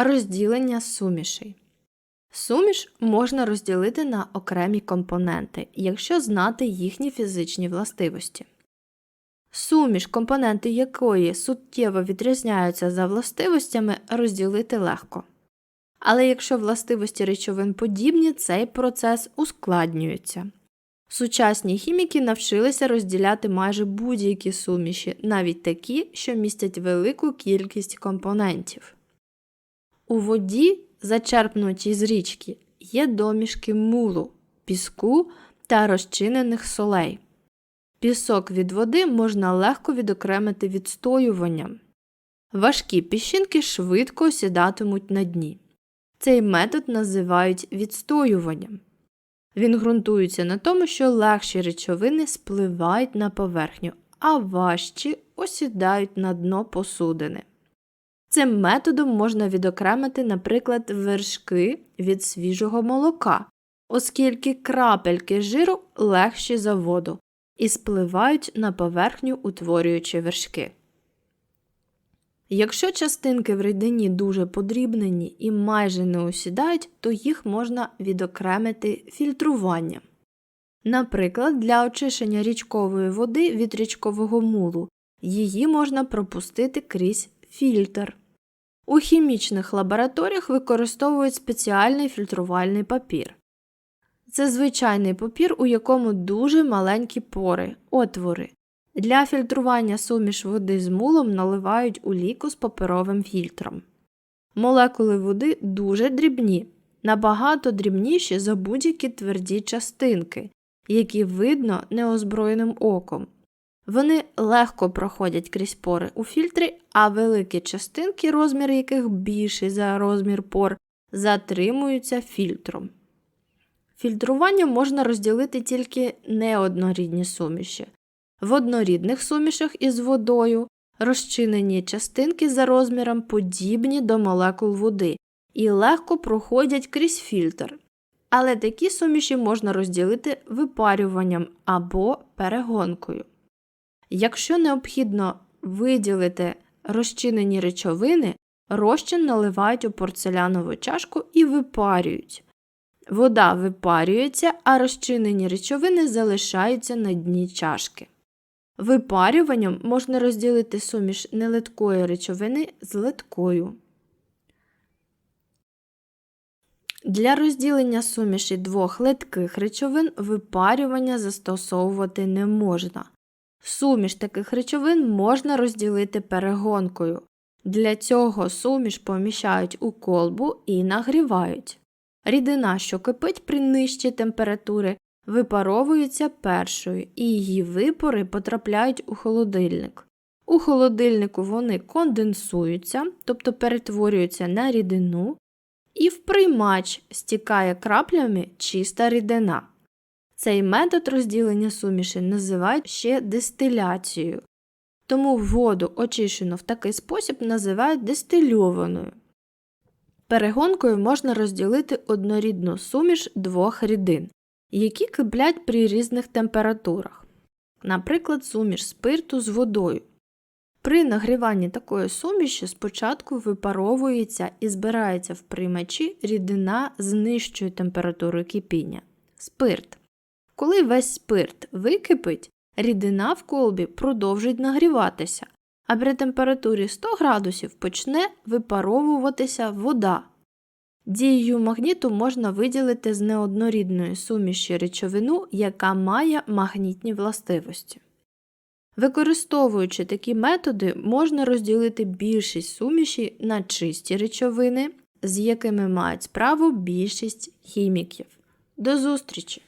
Розділення сумішей. Суміш можна розділити на окремі компоненти, якщо знати їхні фізичні властивості. Суміш, компоненти якої суттєво відрізняються за властивостями, розділити легко. Але якщо властивості речовин подібні, цей процес ускладнюється. Сучасні хіміки навчилися розділяти майже будь-які суміші, навіть такі, що містять велику кількість компонентів. У воді, зачерпнутій з річки, є домішки мулу, піску та розчинених солей. Пісок від води можна легко відокремити відстоюванням. Важкі піщинки швидко осідатимуть на дні. Цей метод називають відстоюванням. Він ґрунтується на тому, що легші речовини спливають на поверхню, а важчі осідають на дно посудини. Цим методом можна відокремити, наприклад, вершки від свіжого молока, оскільки крапельки жиру легші за воду і спливають на поверхню, утворюючи вершки. Якщо частинки в рідині дуже подрібнені і майже не осідають, то їх можна відокремити фільтруванням. Наприклад, для очищення річкової води від річкового мулу її можна пропустити крізь фільтр. У хімічних лабораторіях використовують спеціальний фільтрувальний папір. Це звичайний папір, у якому дуже маленькі пори, отвори. Для фільтрування суміш води з мулом наливають у ліку з паперовим фільтром. Молекули води дуже дрібні, набагато дрібніші за будь-які тверді частинки, які видно неозброєним оком. Вони легко проходять крізь пори у фільтрі, а великі частинки, розмір яких більший за розмір пор, затримуються фільтром. Фільтрування можна розділити тільки неоднорідні суміші. В однорідних сумішах із водою розчинені частинки за розміром подібні до молекул води і легко проходять крізь фільтр. Але такі суміші можна розділити випарюванням або перегонкою. Якщо необхідно виділити розчинені речовини, розчин наливають у порцелянову чашку і випарюють. Вода випарюється, а розчинені речовини залишаються на дні чашки. Випарюванням можна розділити суміш нелиткої речовини з литкою. Для розділення суміші двох литких речовин випарювання застосовувати не можна. Суміш таких речовин можна розділити перегонкою. Для цього суміш поміщають у колбу і нагрівають. Рідина, що кипить при нижчій температурі, випаровується першою, і її випари потрапляють у холодильник. У холодильнику вони конденсуються, тобто перетворюються на рідину, і в приймач стікає краплями чиста рідина. Цей метод розділення суміші називають ще дистиляцією, тому воду, очищену в такий спосіб, називають дистильованою. Перегонкою можна розділити однорідну суміш двох рідин, які киплять при різних температурах, наприклад, суміш спирту з водою. При нагріванні такої суміші спочатку випаровується і збирається в приймачі рідина з нижчою температурою кипіння спирт. Коли весь спирт википить, рідина в колбі продовжить нагріватися, а при температурі 100 градусів почне випаровуватися вода. Дією магніту можна виділити з неоднорідної суміші речовину, яка має магнітні властивості. Використовуючи такі методи, можна розділити більшість суміші на чисті речовини, з якими мають справу більшість хіміків. До зустрічі!